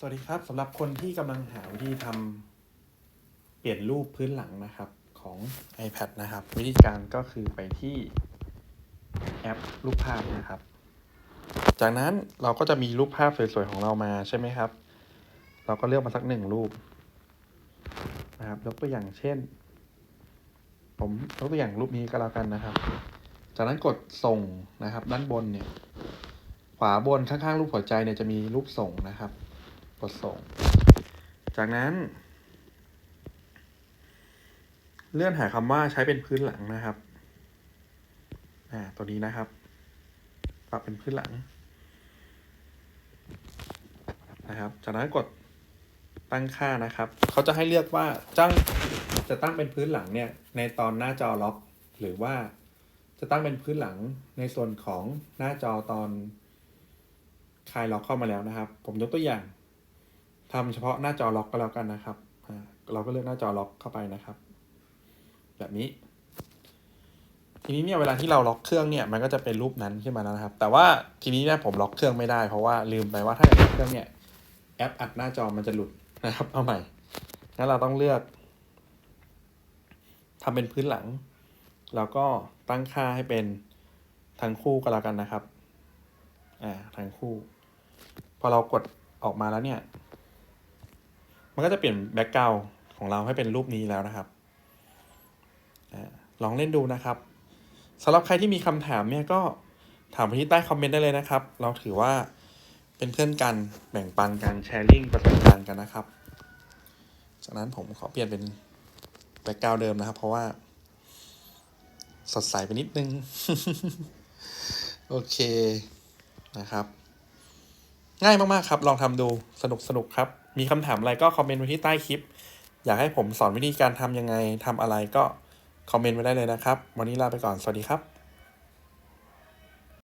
สวัสดีครับสำหรับคนที่กำลังหาวิธีทำเปลี่ยนรูปพื้นหลังนะครับของ iPad นะครับ วิธีการก็คือไปที่แอปรูปภาพนะครับ จากนั้นเราก็จะมีรูปภาพสวยๆของเรามาใช่ไหมครับ เราก็เลือกมาสักหนึ่งรูปนะครับยกตัวอย่างเช่น ผมยกตัวอย่างรูปนี้ก็แล้วกันนะครับ จากนั้นกดส่งนะครับ ด้านบนเนี่ย ขวาบนข้างๆ รูปหัวใจเนี่ยจะมีรูปส่งนะครับ กดส่ง จากนั้น เลื่อนหาคำว่าใช้เป็นพื้นหลังนะครับอ่าตัวนี้นะครับปรับเป็นพื้นหลัง นะครับ จากนั้นกดตั้งค่านะครับ เขาจะให้เลือกว่าจ้างจะตั้งเป็นพื้นหลังเนี่ยในตอนหน้าจอล็อก หรือว่าจะตั้งเป็นพื้นหลังในส่วนของหน้าจอตอนคลายล็อกเข้ามาแล้วนะครับ ผมยกตัวอย่าง ทำเฉพาะหน้าจอล็อกก็แล้วกันนะครับ เราก็เลือกหน้าจอล็อกเข้าไปนะครับ แบบนี้ ทีนี้เนี่ยเวลาที่เราล็อกเครื่องเนี่ยมันก็จะเป็นรูปนั้นขึ้นมาแล้วนะครับ แต่ว่าทีนี้เนี่ยผมล็อกเครื่องไม่ได้เพราะว่าลืมไปว่าถ้าอยากล็อกเครื่องเนี่ยแอปอัดหน้าจอมันจะหลุดนะครับเอาใหม่งั้นเราต้องเลือกทำเป็นพื้นหลัง แล้วก็ตั้งค่าให้เป็นทั้งคู่ก็แล้วกันนะครับ อ่าทั้งคู่ พอเรากดออกมาแล้วเนี่ย มันก็จะเปลี่ยนแบ็กกราวของเราให้เป็นรูปนี้แล้วนะครับ ลองเล่นดูนะครับสำหรับใครที่มีคำถามเนี่ยก็ถามไปที่ใต้คอมเมนต์ได้เลยนะครับ เราถือว่าเป็นเพื่อนกันแบ่งปันกันแชร์ลิงประสบการณ์กันนะครับ จากนั้นผมขอเปลี่ยนเป็นแบ็กกราวเดิมนะครับ เพราะว่า สดใสไปนิดนึง โอเคนะครับ ง่ายมาก ๆ ครับ ลองทำดูสนุกสนุกครับ มีคำถามอะไรก็คอมเมนต์ไว้ที่ใต้คลิป อยากให้ผมสอนวิธีการทำยังไงทำอะไรก็คอมเมนต์ไว้ได้เลยนะครับ วันนี้ลาไปก่อน สวัสดีครับ